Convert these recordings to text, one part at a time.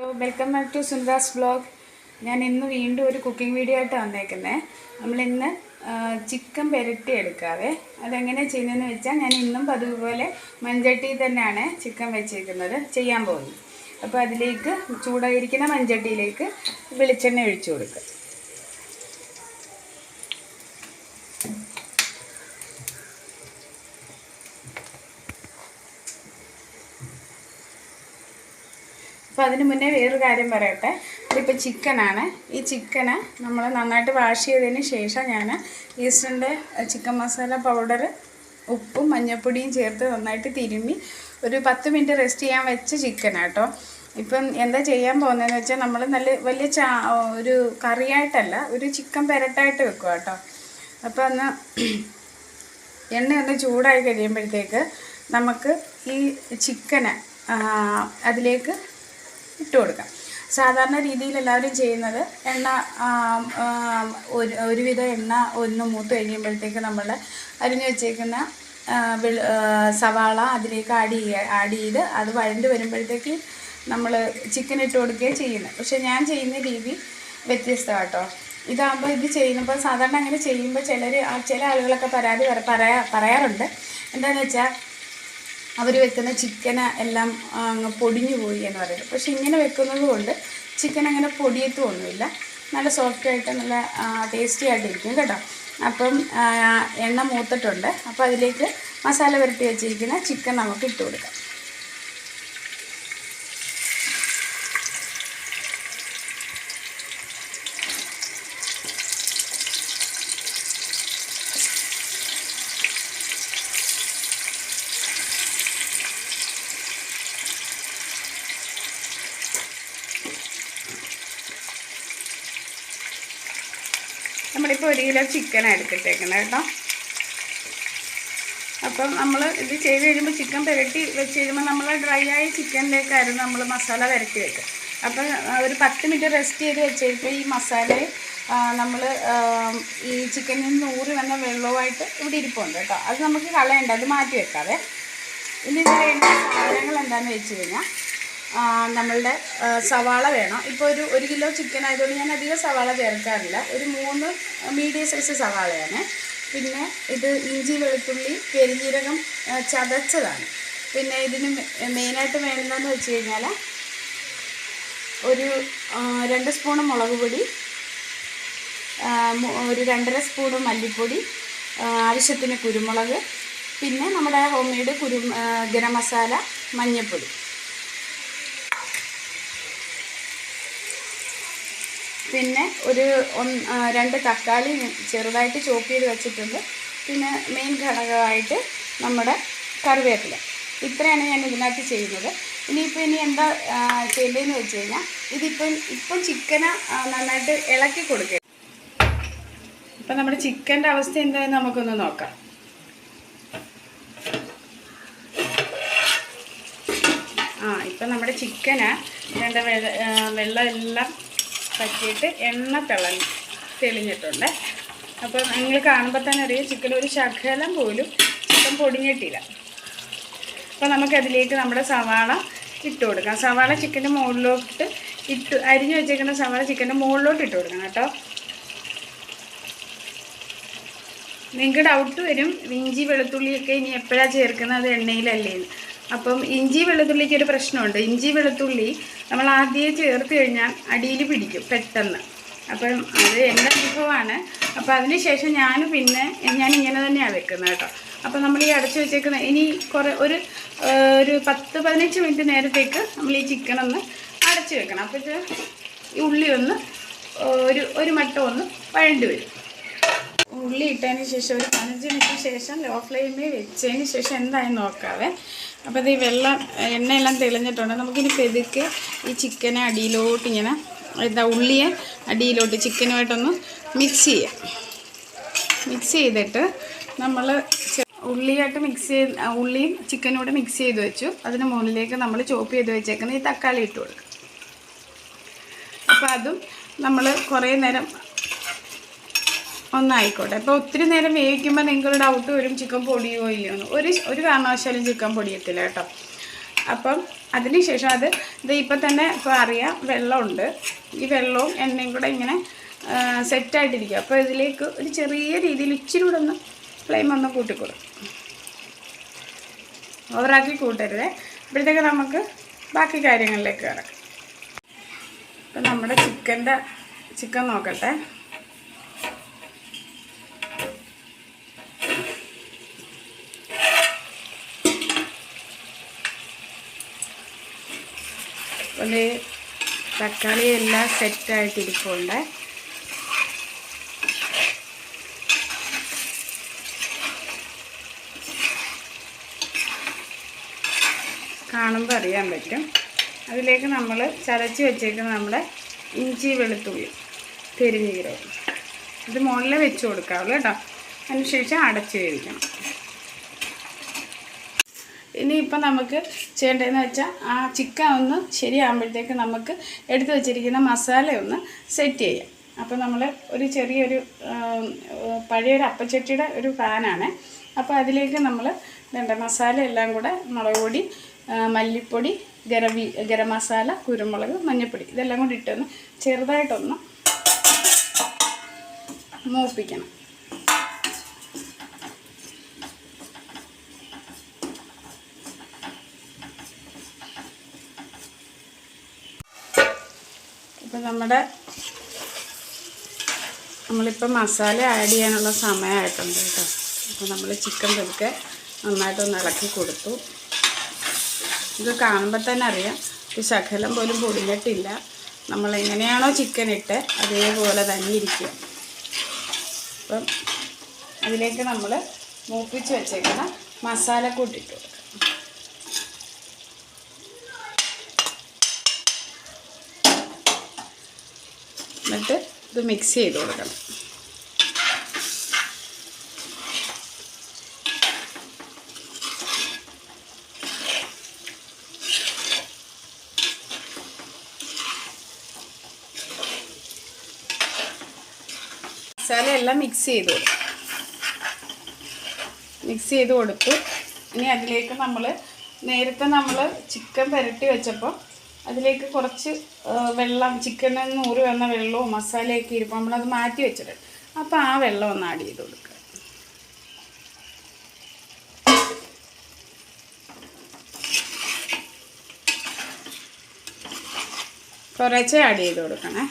Welcome back to Sundas blog ഞാൻ ഇന്ന് വീണ്ടും ഒരു കുക്കിംഗ് വീഡിയോ ആയിട്ട് വന്നേക്കുന്നത് നമ്മളിന്ന് ചിക്കൻ പെരട്ടി എടുക്കാവേ. അതെങ്ങനെ ചെയ്യുന്നതെന്ന് വെച്ചാൽ ഞാൻ ഇന്നും പതിവ് പോലെ മൺചട്ടി തന്നെയാണ് ചിക്കൻ വെച്ചേക്കുന്നത്. ചെയ്യാൻ പോകുന്നത് അപ്പോൾ അതിലേക്ക് ചൂടായിരിക്കുന്ന മൺചട്ടിയിലേക്ക് വെളിച്ചെണ്ണ ഒഴിച്ചു കൊടുക്കുക. അതിന് മുന്നേ വേറൊരു കാര്യം പറയട്ടെ? ഇതിപ്പോൾ ചിക്കനാണ്. ഈ ചിക്കന് നമ്മൾ നന്നായിട്ട് വാഷ് ചെയ്തതിന് ശേഷം ഞാൻ ഈസ്റ്ററിന്റെ ചിക്കൻ മസാല പൗഡർ ഉപ്പും മഞ്ഞൾപ്പൊടിയും ചേർത്ത് നന്നായിട്ട് തിരുമ്മി ഒരു പത്ത് മിനിറ്റ് റെസ്റ്റ് ചെയ്യാൻ വെച്ച ചിക്കനാട്ടോ ഇപ്പം എന്താ ചെയ്യാൻ പോകുന്നതെന്ന് വെച്ചാൽ നമ്മൾ നല്ല വലിയ ചാ ഒരു കറിയായിട്ടല്ല ഒരു ചിക്കൻ പെരട്ടായിട്ട് വെക്കുക കേട്ടോ അപ്പോൾ അന്ന് എണ്ണ ഒന്ന് ചൂടായി കഴിയുമ്പോഴത്തേക്ക് നമുക്ക് ഈ ചിക്കന് അതിലേക്ക് ഇട്ട് കൊടുക്കാം. സാധാരണ രീതിയിൽ എല്ലാവരും ചെയ്യുന്നത് എണ്ണ ഒരു ഒരുവിധം എണ്ണ ഒന്ന് മൂത്ത് കഴിയുമ്പോഴത്തേക്ക് നമ്മൾ അരിഞ്ഞു വെച്ചേക്കുന്ന വെളു- സവാള അതിലേക്ക് ആഡ് ചെയ്യുക ആഡ് ചെയ്ത് അത് വഴണ്ട് വരുമ്പോഴത്തേക്ക് നമ്മൾ ചിക്കൻ ഇട്ട് കൊടുക്കുകയാണ് ചെയ്യുന്നത്. പക്ഷെ ഞാൻ ചെയ്യുന്ന രീതി വ്യത്യസ്തമാണ് കേട്ടോ ഇതാകുമ്പോൾ ഇത് ചെയ്യുമ്പോൾ സാധാരണ അങ്ങനെ ചെയ്യുമ്പോൾ ചിലർ ചില ആളുകളൊക്കെ പരാതി പറയാ പറയാറുണ്ട്. എന്താണെന്ന് വെച്ചാൽ അവർ വെക്കുന്ന ചിക്കൻ എല്ലാം അങ്ങ് പൊടിഞ്ഞു പോയി എന്ന് പറയുന്നത് പക്ഷേ ഇങ്ങനെ വെക്കുന്നത് കൊണ്ട് ചിക്കൻ അങ്ങനെ പൊടിയത്തൊന്നുമില്ല നല്ല സോഫ്റ്റ് ആയിട്ട് നല്ല ടേസ്റ്റി ആയിട്ടിരിക്കും കേട്ടോ. അപ്പം എണ്ണ മൂത്തിട്ടുണ്ട്. അപ്പോൾ അതിലേക്ക് മസാല പുരട്ടി വെച്ചിരിക്കുന്ന ചിക്കൻ നമുക്ക് ഇട്ട് കൊടുക്കാം. നമ്മളിപ്പോൾ ഒരു കിലോ ചിക്കൻ എടുത്തിട്ടേക്കുന്നത് കേട്ടോ. അപ്പം നമ്മൾ ഇത് ചെയ്ത് കഴിയുമ്പോൾ ചിക്കൻ പുരട്ടി വെച്ച് കഴിയുമ്പോൾ നമ്മൾ ഡ്രൈ ആയ ചിക്കനിലേക്കായിരുന്നു നമ്മൾ മസാല പുരട്ടി വെക്കുക. അപ്പം ഒരു പത്ത് മിനിറ്റ് റെസ്റ്റ് ചെയ്ത് വെച്ച് കഴിയുമ്പോൾ ഈ മസാല നമ്മൾ ഈ ചിക്കനിൽ നിന്ന് ഊറി വന്ന വെള്ളവുമായിട്ട് ഇവിടെ ഇരിപ്പുണ്ട് കേട്ടോ. അത് നമുക്ക് കളയണ്ട അത് മാറ്റി വെക്കാതെ ഇനി ഇതിന് വേണ്ട സാധനങ്ങൾ എന്താണെന്ന് വെച്ച് കഴിഞ്ഞാൽ നമ്മളുടെ സവാള വേണം. ഇപ്പോൾ ഒരു ഒരു കിലോ ചിക്കൻ ആയതുകൊണ്ട് ഞാൻ അധികം സവാള ചേർക്കാറില്ല. ഒരു മൂന്ന് മീഡിയം സൈസ് സവാളയാണ്. പിന്നെ ഇത് ഇഞ്ചി വെളുത്തുള്ളി പെരിഞ്ജീരകം ചതച്ചതാണ്. പിന്നെ ഇതിന് മെയിനായിട്ട് വേണ്ടതെന്ന് വെച്ച് കഴിഞ്ഞാൽ ഒരു രണ്ട് സ്പൂണ് മുളക് പൊടി ഒരു രണ്ടര സ്പൂണ് മല്ലിപ്പൊടി ആവശ്യത്തിന് കുരുമുളക് പിന്നെ നമ്മുടെ ഹോം മെയ്ഡ് കുരു ഗരം മസാല മഞ്ഞൾപ്പൊടി പിന്നെ ഒരു രണ്ട് തക്കാളി ചെറുതായിട്ട് ചോപ്പ് ചെയ്ത് വെച്ചിട്ടുണ്ട്. പിന്നെ മെയിൻ ഘടകമായിട്ട് നമ്മുടെ കറിവേപ്പില. ഇത്രയാണ് ഞാൻ ഇതിനകത്ത് ചെയ്യുന്നത്. ഇനിയിപ്പോൾ ഇനി എന്താ ചെയ്യേണ്ടതെന്ന് വെച്ച് കഴിഞ്ഞാൽ ഇതിപ്പം ഇപ്പം ചിക്കന് നന്നായിട്ട് ഇളക്കി കൊടുക്കുക ഇപ്പം നമ്മുടെ ചിക്കന്റെ അവസ്ഥ എന്താണെന്ന് നമുക്കൊന്ന് നോക്കാം. ആ ഇപ്പം നമ്മുടെ ചിക്കന് വേണ്ട വെള്ളം എല്ലാം പറ്റിയിട്ട് എണ്ണ തിള തെളിഞ്ഞിട്ടുണ്ട്. അപ്പോൾ നിങ്ങൾ കാണുമ്പോൾ തന്നെ അറിയാം ചിക്കൻ ഒരു ശകലം പോലും ചിക്കൻ പൊടിഞ്ഞിട്ടില്ല. അപ്പോൾ നമുക്കതിലേക്ക് നമ്മുടെ സവാള ഇട്ട് കൊടുക്കാം. സവാള ചിക്കന്റെ മുകളിലോട്ട് ഇട്ട് അരിഞ്ഞു വെച്ചേക്കുന്ന സവാള ചിക്കന്റെ മുകളിലോട്ട് ഇട്ട് കൊടുക്കണം കേട്ടോ. നിങ്ങൾക്ക് ഡൗട്ട് വരും ഇഞ്ചി വെളുത്തുള്ളിയൊക്കെ ഇനി എപ്പോഴാണ് ചേർക്കുന്നത് എണ്ണയിലല്ലേ എന്ന് അപ്പം ഇഞ്ചി വെളുത്തുള്ളിക്ക് ഒരു പ്രശ്നമുണ്ട്. ഇഞ്ചി വെളുത്തുള്ളി നമ്മൾ ആദ്യം ചേർത്ത് കഴിഞ്ഞാൽ അടിയിൽ പിടിക്കും പെട്ടെന്ന്. അപ്പം അത് എന്റെ അനുഭവമാണ്. അപ്പം അതിന് ശേഷം ഞാൻ പിന്നെ ഞാൻ ഇങ്ങനെ തന്നെയാണ് വെക്കുന്നത് കേട്ടോ. അപ്പോൾ നമ്മൾ ഈ അടച്ചു വെച്ചേക്കുന്ന ഇനി കുറേ ഒരു ഒരു പത്ത് പതിനഞ്ച് മിനിറ്റ് നേരത്തേക്ക് നമ്മൾ ഈ ചിക്കൻ ഒന്ന് അടച്ചു വെക്കണം. അപ്പോൾ ഇത് ഈ ഉള്ളി ഒന്ന് ഒരു ഒരു മട്ടം ഒന്ന് വഴണ്ടി വരും. ഉള്ളി ഇട്ടതിന് ശേഷം ഒരു പതിനഞ്ച് മിനിറ്റ് ശേഷം ലോ ഫ്ലെയിമിൽ വെച്ചതിന് ശേഷം എന്തായാലും നോക്കാവേ. അപ്പോൾ ഇത് ഈ വെള്ളം എണ്ണയെല്ലാം തെളിഞ്ഞിട്ടുണ്ട്. നമുക്കിനി പെതുക്കെ ഈ ചിക്കനെ അടിയിലോട്ട് ഇങ്ങനെ എന്താ ഉള്ളിയെ അടിയിലോട്ട് ചിക്കനുമായിട്ടൊന്ന് മിക്സ് ചെയ്യാം. മിക്സ് ചെയ്തിട്ട് നമ്മൾ ഉള്ളിയായിട്ട് മിക്സ് ചെയ്ത് ഉള്ളിയും ചിക്കനും കൂടെ മിക്സ് ചെയ്ത് വെച്ചു. അതിന് മുകളിലേക്ക് നമ്മൾ ചോപ്പ് ചെയ്ത് വെച്ചേക്കുന്ന ഈ തക്കാളി ഇട്ട് കൊടുക്കും. അപ്പോൾ അതും നമ്മൾ കുറേ നേരം ഒന്നായിക്കോട്ടെ. അപ്പോൾ ഒത്തിരി നേരം വേവിക്കുമ്പോൾ നിങ്ങൾ ഡൗട്ട് വരും ചിക്കൻ പൊടിയോ ഇല്ലയോ എന്ന്. ഒരു ഒരു കാരണവശാലും ചിക്കൻ പൊടിയത്തില്ല കേട്ടോ. അപ്പം അതിന് ശേഷം അത് ഇത് ഇപ്പം തന്നെ ഇപ്പോൾ അറിയാം വെള്ളമുണ്ട്. ഈ വെള്ളവും എണ്ണയും കൂടെ ഇങ്ങനെ സെറ്റായിട്ടിരിക്കും അപ്പോൾ ഇതിലേക്ക് ഒരു ചെറിയ രീതിയിൽ ഇച്ചിരി കൂടെ ഒന്ന് ഫ്ലെയിം ഒന്ന് കൂട്ടിക്കൊടുക്കും ഓവറാക്കി കൂട്ടരുത്. ഇപ്പോഴത്തേക്ക് നമുക്ക് ബാക്കി കാര്യങ്ങളിലേക്ക് കയറാം. ഇപ്പം നമ്മുടെ ചിക്കന്റെ ചിക്കൻ നോക്കട്ടെ. അപ്പോൾ തക്കാളി എല്ലാം സെറ്റായിട്ടിരിപ്പുണ്ട് കാണുമ്പോൾ അറിയാൻ പറ്റും. അതിലേക്ക് നമ്മൾ ചതച്ച് വെച്ചേക്കുന്ന നമ്മുടെ ഇഞ്ചി വെളുത്തുള്ളി പെരിഞ്ഞീരകം ഇത് മുകളിൽ വെച്ച് കൊടുക്കാവുള്ളൂ കേട്ടോ. അതിനുശേഷം അടച്ച് വേവിക്കണം. ഇനിയിപ്പോൾ നമുക്ക് ചെയ്യേണ്ടതെന്ന് വെച്ചാൽ ആ ചിക്കൻ ഒന്ന് ശരിയാകുമ്പോഴത്തേക്ക് നമുക്ക് എടുത്തു വച്ചിരിക്കുന്ന മസാല ഒന്ന് സെറ്റ് ചെയ്യാം. അപ്പോൾ നമ്മൾ ഒരു ചെറിയൊരു പഴയൊരു അപ്പച്ചട്ടിയുടെ ഒരു ഫാനാണ് അപ്പോൾ അതിലേക്ക് നമ്മൾ വേണ്ട മസാല എല്ലാം കൂടെ മുളക് പൊടി മല്ലിപ്പൊടി ഗരം വി- ഗരം മസാല കുരുമുളക് മഞ്ഞൾപ്പൊടി ഇതെല്ലാം കൂടി ഇട്ടൊന്ന് ചെറുതായിട്ടൊന്ന് മൂപ്പിക്കണം. ഇപ്പം നമ്മുടെ നമ്മളിപ്പോൾ മസാല ആഡ് ചെയ്യാനുള്ള സമയമായിട്ടുണ്ട് കേട്ടോ. അപ്പോൾ നമ്മൾ ചിക്കൻ പതുക്കെ നന്നായിട്ടൊന്ന് ഇളക്കി കൊടുത്തു. ഇത് കാണുമ്പോൾ തന്നെ അറിയാം. ഒരു ശകലം പോലും പൊടിഞ്ഞിട്ടില്ല. നമ്മൾ എങ്ങനെയാണോ ചിക്കൻ ഇട്ട് അതേപോലെ തന്നെ ഇരിക്കുക. അപ്പം അതിലേക്ക് നമ്മൾ മൂപ്പിച്ച് വെച്ചേക്കുന്ന മസാല കൂട്ടിട്ട് എന്നിട്ട് ഇത് മിക്സ് ചെയ്ത് കൊടുക്കണം. മസാല എല്ലാം മിക്സ് ചെയ്ത് കൊടുക്കും മിക്സ് ചെയ്ത് കൊടുത്തു ഇനി അതിലേക്ക് നമ്മൾ നേരത്തെ നമ്മൾ ചിക്കൻ പുരട്ടി വെച്ചപ്പോൾ അതിലേക്ക് കുറച്ച് വെള്ളം ചിക്കനിൽ നിന്ന് ഊറി വന്ന വെള്ളവും മസാലയൊക്കെ ഇരിപ്പോൾ നമ്മളത് മാറ്റി വെച്ചിട്ടുണ്ട് അപ്പോൾ ആ വെള്ളം ഒന്ന് ആഡ് ചെയ്ത് കൊടുക്കുക കുറച്ചേ ആഡ് ചെയ്ത് കൊടുക്കണേ.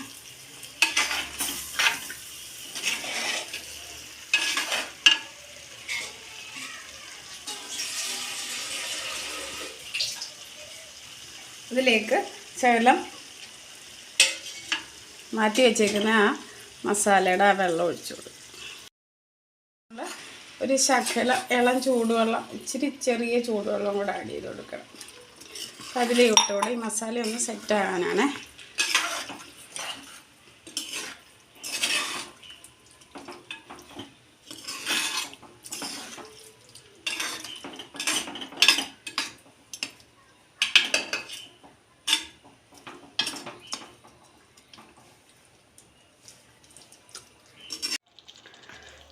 ഇതിലേക്ക് ശകലം മാറ്റി വെച്ചേക്കുന്ന ആ മസാലയുടെ ആ വെള്ളം ഒഴിച്ചു കൊടുക്കും ഒരു ശകല ഇളം ചൂടുവെള്ളം ഇച്ചിരി ചെറിയ ചൂടുവെള്ളം കൂടെ ആഡ് ചെയ്ത് കൊടുക്കണം. അപ്പോൾ അതിൽ ഇട്ടുകൂടെ ഈ മസാല ഒന്ന് സെറ്റ് ആകാനാണ്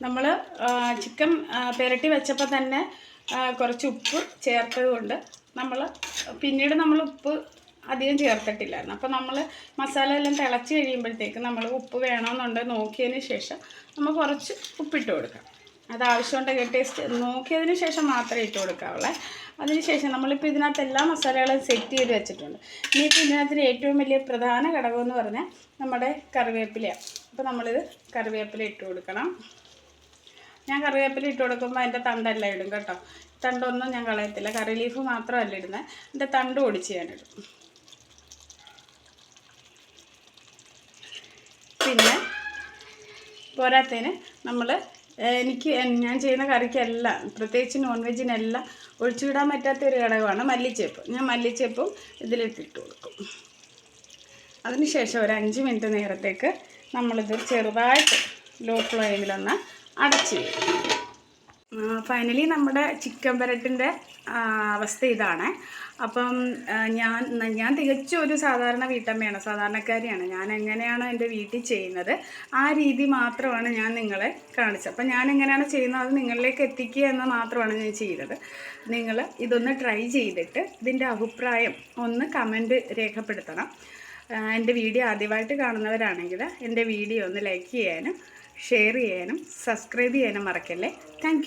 നമ്മൾ ചിക്കൻ പുരട്ടി വെച്ചപ്പോൾ തന്നെ കുറച്ച് ഉപ്പ് ചേർത്തത് കൊണ്ട് നമ്മൾ പിന്നീട് നമ്മൾ ഉപ്പ് അധികം ചേർത്തിട്ടില്ലായിരുന്നു. അപ്പോൾ നമ്മൾ മസാല എല്ലാം തിളച്ച് കഴിയുമ്പോഴത്തേക്ക് നമ്മൾ ഉപ്പ് വേണമെന്നുണ്ട് നോക്കിയതിന് ശേഷം നമ്മൾ കുറച്ച് ഉപ്പിട്ട് കൊടുക്കാം. അത് ആവശ്യമുണ്ടെങ്കിൽ ടേസ്റ്റ് നോക്കിയതിന് ശേഷം മാത്രമേ ഇട്ട് കൊടുക്കാവുള്ളേ. അതിനുശേഷം നമ്മളിപ്പോൾ ഇതിനകത്ത് എല്ലാ മസാലകളും സെറ്റ് ചെയ്ത് വെച്ചിട്ടുണ്ട്. ഇനിയിപ്പോൾ ഇതിനകത്തിന് ഏറ്റവും വലിയ പ്രധാന ഘടകം എന്ന് പറഞ്ഞാൽ നമ്മുടെ കറിവേപ്പിലയാണ്. അപ്പോൾ നമ്മളിത് കറിവേപ്പില ഇട്ട് കൊടുക്കണം. ഞാൻ കറിവേപ്പില ഇട്ട് കൊടുക്കുമ്പോൾ അതിന്റെ തണ്ടെല്ലാം ഇടും കേട്ടോ. തണ്ടൊന്നും ഞാൻ കളയത്തില്ല. കറി ലീഫ് മാത്രമല്ല ഇടുന്നത് എന്റെ തണ്ട് ഒടിച്ച് ഞാനിടും പിന്നെ പോരാത്തതിന് നമ്മൾ എനിക്ക് ഞാൻ ചെയ്യുന്ന കറിക്കെല്ലാം പ്രത്യേകിച്ച് നോൺ വെജിനെല്ലാം ഒഴിച്ചുവിടാൻ പറ്റാത്ത ഒരു ഘടകമാണ് മല്ലിച്ചേപ്പ്. ഞാൻ മല്ലിച്ചേപ്പും ഇതിലിട്ടിട്ട് കൊടുക്കും. അതിനുശേഷം ഒരു അഞ്ച് മിനിറ്റ് നേരത്തേക്ക് നമ്മളിത് ചെറുതായിട്ട് ലോ ഫ്ലെയിമിലൊന്ന് അടച്ച് ഫൈനലി നമ്മുടെ ചിക്കൻ പെരട്ടിന്റെ അവസ്ഥ ഇതാണ്. അപ്പം ഞാൻ ഞാൻ തികച്ചും ഒരു സാധാരണ വീട്ടമ്മയാണ് സാധാരണക്കാരിയാണ്. ഞാൻ എങ്ങനെയാണ് എന്റെ വീട്ടിൽ ചെയ്യുന്നത്? ആ രീതി മാത്രമാണ് ഞാൻ നിങ്ങളെ കാണിച്ചത്. അപ്പം ഞാൻ എങ്ങനെയാണ് ചെയ്യുന്നത്? അത് നിങ്ങളിലേക്ക് എത്തിക്കുക എന്ന് മാത്രമാണ് ഞാൻ ചെയ്തത്. നിങ്ങൾ ഇതൊന്ന് ട്രൈ ചെയ്തിട്ട് ഇതിന്റെ അഭിപ്രായം ഒന്ന് കമന്റ് രേഖപ്പെടുത്തണം. എന്റെ വീഡിയോ ആദ്യമായിട്ട് കാണുന്നവരാണെങ്കിൽ എന്റെ വീഡിയോ ഒന്ന് ലൈക്ക് ചെയ്യാനും ഷെയർ ചെയ്യാനും സബ്സ്ക്രൈബ് ചെയ്യാനും മറക്കല്ലേ? താങ്ക്